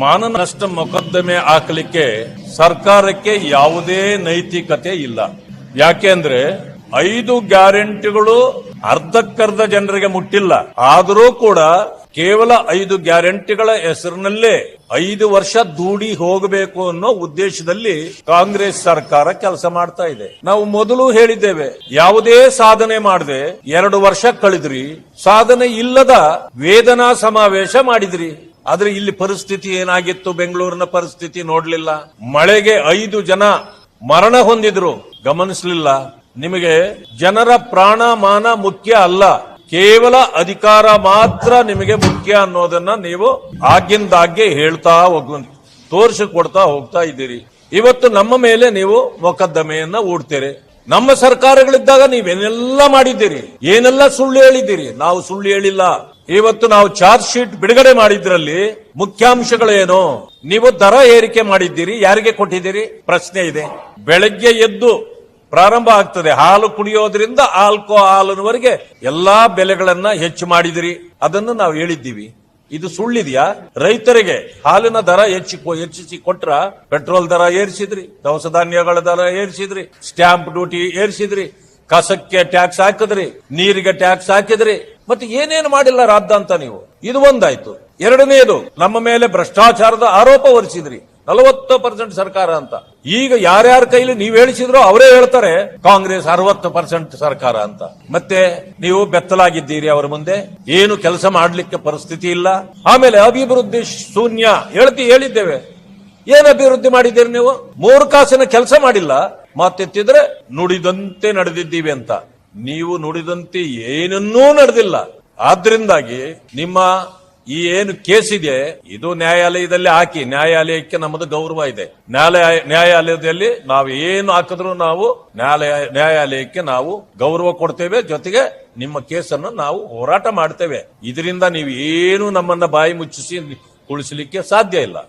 ಮಾನ ನಷ್ಟ ಮೊಕದ್ದಮೆ ಹಾಕಲಿಕ್ಕೆ ಸರ್ಕಾರಕ್ಕೆ ಯಾವುದೇ ನೈತಿಕತೆ ಇಲ್ಲ. ಯಾಕೆಂದ್ರೆ ಐದು ಗ್ಯಾರಂಟಿಗಳು ಅರ್ಧಕ್ಕರ್ಧ ಜನರಿಗೆ ಮುಟ್ಟಿಲ್ಲ. ಆದರೂ ಕೂಡ ಕೇವಲ ಐದು ಗ್ಯಾರಂಟಿಗಳ ಹೆಸರಿನಲ್ಲೇ ಐದು ವರ್ಷ ದೂಡಿ ಹೋಗಬೇಕು ಅನ್ನೋ ಉದ್ದೇಶದಲ್ಲಿ ಕಾಂಗ್ರೆಸ್ ಸರ್ಕಾರ ಕೆಲಸ ಮಾಡ್ತಾ ಇದೆ. ನಾವು ಮೊದಲು ಹೇಳಿದ್ದೇವೆ, ಯಾವುದೇ ಸಾಧನೆ ಮಾಡದೆ ಎರಡು ವರ್ಷ ಕಳೆದ್ರಿ, ಸಾಧನೆ ಇಲ್ಲದ ವೇದನಾ ಸಮಾವೇಶ ಮಾಡಿದ್ರಿ. ಆದ್ರೆ ಇಲ್ಲಿ ಪರಿಸ್ಥಿತಿ ಏನಾಗಿತ್ತು? ಬೆಂಗಳೂರಿನ ಪರಿಸ್ಥಿತಿ ನೋಡ್ಲಿಲ್ಲ. ಮಳೆಗೆ ಐದು ಜನ ಮರಣ ಹೊಂದಿದ್ರು. ಗಮನಿಸಲಿಲ್ಲ. ನಿಮಗೆ ಜನರ ಪ್ರಾಣ ಮಾನ ಮುಖ್ಯ ಅಲ್ಲ. ಕೇವಲ ಅಧಿಕಾರ ಮಾತ್ರ ನಿಮಗೆ ಮುಖ್ಯ ಅನ್ನೋದನ್ನ ನೀವು ಆಗಿಂದಾಗ್ಗೆ ಹೇಳ್ತಾ ಹೋಗ ತೋರಿಸಿಕೊಡ್ತಾ ಹೋಗ್ತಾ ಇದ್ದೀರಿ. ಇವತ್ತು ನಮ್ಮ ಮೇಲೆ ನೀವು ಮೊಕದ್ದಮೆಯನ್ನ ಹೂಡ್ತೀರಿ. ನಮ್ಮ ಸರ್ಕಾರಗಳಿದ್ದಾಗ ನೀವೇನೆಲ್ಲ ಮಾಡಿದ್ದೀರಿ? ಏನೆಲ್ಲ ಸುಳ್ಳು ಹೇಳಿದ್ದೀರಿ? ನಾವು ಸುಳ್ಳು ಹೇಳಿಲ್ಲ. ಇವತ್ತು ನಾವು ಚಾರ್ಜ್ ಶೀಟ್ ಬಿಡುಗಡೆ ಮಾಡಿದ್ರಲ್ಲಿ ಮುಖ್ಯಾಂಶಗಳೇನು? ನೀವು ದರ ಏರಿಕೆ ಮಾಡಿದ್ದೀರಿ, ಯಾರಿಗೆ ಕೊಟ್ಟಿದ್ದೀರಿ? ಪ್ರಶ್ನೆ ಇದೆ. ಬೆಳಗ್ಗೆ ಎದ್ದು ಪ್ರಾರಂಭ ಆಗ್ತದೆ. ಹಾಲು ಕುಡಿಯೋದ್ರಿಂದ ಆಲ್ಕೋಹಾಲ್ವರೆಗೆ ಎಲ್ಲಾ ಬೆಲೆಗಳನ್ನ ಹೆಚ್ಚು ಮಾಡಿದಿರಿ. ಅದನ್ನು ನಾವು ಹೇಳಿದ್ದೀವಿ. ಇದು ಸುಳ್ಳಿದ್ಯಾ? ರೈತರಿಗೆ ಹಾಲಿನ ದರ ಹೆಚ್ಚಿ ಹೆಚ್ಚಿಸಿ ಕೊಟ್ರ ಪೆಟ್ರೋಲ್ ದರ ಏರಿಸಿದ್ರಿ, ದವಸ ಧಾನ್ಯಗಳ ದರ ಏರಿಸಿದ್ರಿ, ಸ್ಟ್ಯಾಂಪ್ ಡ್ಯೂಟಿ ಏರಿಸಿದ್ರಿ, ಕಸಕ್ಕೆ ಟ್ಯಾಕ್ಸ್ ಹಾಕಿದ್ರಿ, ನೀರಿಗೆ ಟ್ಯಾಕ್ಸ್ ಹಾಕಿದ್ರಿ ಮತ್ತೆ ಏನೇನು ಮಾಡಿಲ್ಲ ರಾದ್ದ ಅಂತ ನೀವು? ಇದು ಒಂದಾಯ್ತು. ಎರಡನೇದು, ನಮ್ಮ ಮೇಲೆ ಭ್ರಷ್ಟಾಚಾರದ ಆರೋಪ ಹೊರಿಸಿದ್ರಿ. ನಲವತ್ತು ಪರ್ಸೆಂಟ್ ಸರ್ಕಾರ ಅಂತ. ಈಗ ಯಾರ್ಯಾರ ಕೈಲಿ ನೀವು ಹೇಳಿಸಿದ್ರೋ ಅವರೇ ಹೇಳ್ತಾರೆ, ಕಾಂಗ್ರೆಸ್ ಅರವತ್ತು ಪರ್ಸೆಂಟ್ ಸರ್ಕಾರ ಅಂತ. ಮತ್ತೆ ನೀವು ಬೆತ್ತಲಾಗಿದ್ದೀರಿ ಅವರ ಮುಂದೆ. ಏನು ಕೆಲಸ ಮಾಡಲಿಕ್ಕೆ ಪರಿಸ್ಥಿತಿ ಇಲ್ಲ. ಆಮೇಲೆ ಅಭಿವೃದ್ಧಿ ಶೂನ್ಯ. ಹೇಳ್ತಿ, ಹೇಳಿದ್ದೇವೆ. ಏನ್ ಅಭಿವೃದ್ಧಿ ಮಾಡಿದ್ದೀರಿ ನೀವು? ಮೂರು ಕಾಸಿನ ಕೆಲಸ ಮಾಡಿಲ್ಲ. ಮಾತೆತ್ತಿದ್ರೆ ನುಡಿದಂತೆ ನಡೆದಿದ್ದೀವಿ ಅಂತ. ನೀವು ನುಡಿದಂತೆ ಏನನ್ನೂ ನಡೆದಿಲ್ಲ. ಆದ್ರಿಂದಾಗಿ ನಿಮ್ಮ ಈ ಏನು ಕೇಸ್ ಇದೆ, ಇದು ನ್ಯಾಯಾಲಯದಲ್ಲಿ ಹಾಕಿ, ನ್ಯಾಯಾಲಯಕ್ಕೆ ನಮ್ಮದು ಗೌರವ ಇದೆ. ನ್ಯಾಯಾಲಯ ನ್ಯಾಯಾಲಯದಲ್ಲಿ ನಾವು ಏನು ಹಾಕಿದ್ರು ನಾವು ನ್ಯಾಯಾಲಯ ನ್ಯಾಯಾಲಯಕ್ಕೆ ನಾವು ಗೌರವ ಕೊಡ್ತೇವೆ, ಜೊತೆಗೆ ನಿಮ್ಮ ಕೇಸನ್ನು ನಾವು ಹೋರಾಟ ಮಾಡ್ತೇವೆ. ಇದರಿಂದ ನೀವು ಏನು ನಮ್ಮನ್ನ ಬಾಯಿ ಮುಚ್ಚಿಸಿ ಉಳಿಸಲಿಕ್ಕೆ ಸಾಧ್ಯ ಇಲ್ಲ.